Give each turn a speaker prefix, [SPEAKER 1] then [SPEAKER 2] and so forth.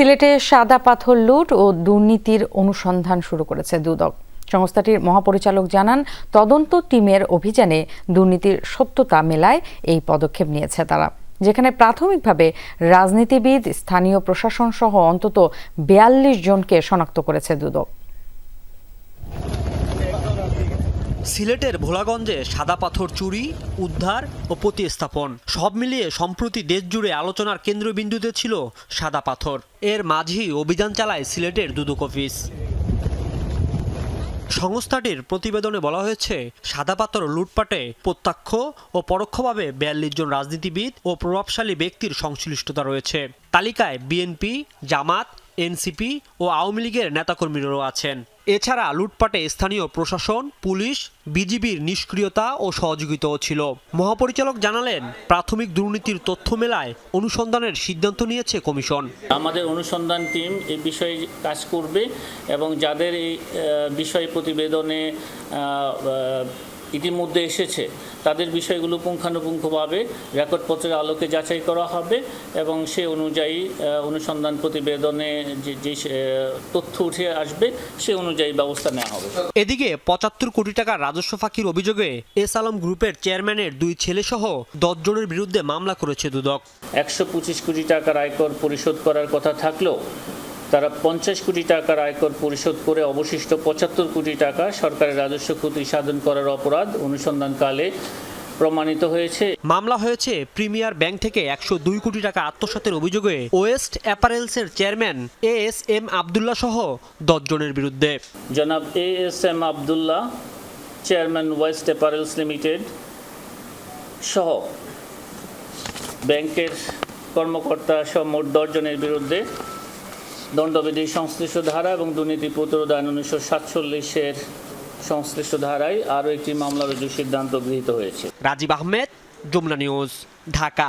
[SPEAKER 1] সিলেটে সাদা পাথর লুট ও দুর্নীতির অনুসন্ধান শুরু করেছে দুদক। সংস্থাটির মহাপরিচালক জানান, তদন্ত টিমের অভিযানে দুর্নীতির সত্যতা মেলায় এই পদক্ষেপ নিয়েছে তারা, যেখানে প্রাথমিকভাবে রাজনীতিবিদ, স্থানীয় প্রশাসন সহ অন্তত বিয়াল্লিশ জনকে শনাক্ত করেছে দুদক।
[SPEAKER 2] সিলেটের ভোলাগঞ্জে সাদা পাথর চুরি, উদ্ধার ও প্রতিস্থাপন। সব মিলিয়ে সম্প্রতি দেশ জুড়ে আলোচনার কেন্দ্রবিন্দুতে ছিল সাদা পাথর। এর মাঝেই অভিযান চালায় সিলেটের দুদক অফিস। সংস্থাটির প্রতিবেদনে বলা হয়েছে, সাদা পাথর লুটপাটে প্রত্যক্ষ ও পরোক্ষভাবে বিয়াল্লিশ জন রাজনীতিবিদ ও প্রভাবশালী ব্যক্তির সংশ্লিষ্টতা রয়েছে। তালিকায় বিএনপি, জামাত, এনসিপি ও আওয়ামী লীগের নেতাকর্মীরাও আছেন। এছাড়া লুটপাটে স্থানীয় প্রশাসন, পুলিশ, বিজিবির নিষ্ক্রিয়তা ও সহযোগিতাও ছিল। মহাপরিচালক জানালেন, প্রাথমিক দুর্নীতির তথ্য মেলায় অনুসন্ধানের সিদ্ধান্ত নিয়েছে কমিশন।
[SPEAKER 3] আমাদের অনুসন্ধান টিম এই বিষয়ে কাজ করবে এবং যাদের এই বিষয় প্রতিবেদনে ইতিমধ্যে এসেছে। তাদের বিষয়গুলো পুঙ্খানুপুঙ্খভাবে রেকর্ডপত্রের আলোকে যাচাই করা হবে এবং সে অনুযায়ী অনুসন্ধান প্রতিবেদনে যে যে তথ্য উঠে আসবে সে অনুযায়ী ব্যবস্থা নেওয়া হবে।
[SPEAKER 2] এদিকে পঁচাত্তর কোটি টাকা রাজস্ব ফাঁকির অভিযোগে এস আলম গ্রুপের চেয়ারম্যানের দুই ছেলেসহ দশ জনের বিরুদ্ধে মামলা করেছে দুদক।
[SPEAKER 3] একশো পঁচিশ কোটি টাকার আয়কর পরিশোধ করার কথা থাকলেও তারা পঞ্চাশ কোটি টাকার আয়কর পরিশোধ করে অবশিষ্ট পঁচাত্তর কোটি টাকা সরকারের রাজস্ব ক্ষতি সাধন করার অপরাধ অনুসন্ধানকালে প্রমাণিত হয়েছে।
[SPEAKER 2] মামলা হয়েছে প্রিমিয়ার ব্যাংক থেকে একশো দুই কোটি টাকা আত্মসাতের অভিযোগে West অ্যাপারেলসের chairman A S M Abdullah সহ দশ জনের বিরুদ্ধে।
[SPEAKER 3] জনাব A S M Abdullah chairman West Apparels Limited সহ ব্যাংকের কর্মকর্তা সহ মোট দশজনের বিরুদ্ধে দণ্ডবিধি সংশ্লিষ্ট ধারা এবং দুর্নীতি প্রতিরোধ উনিশশো সাতচল্লিশের সংশ্লিষ্ট ধারায় আরও একটি মামলা রুজুর সিদ্ধান্ত গৃহীত হয়েছে।
[SPEAKER 2] রাজীব আহমেদ জুমলা নিউজ, ঢাকা।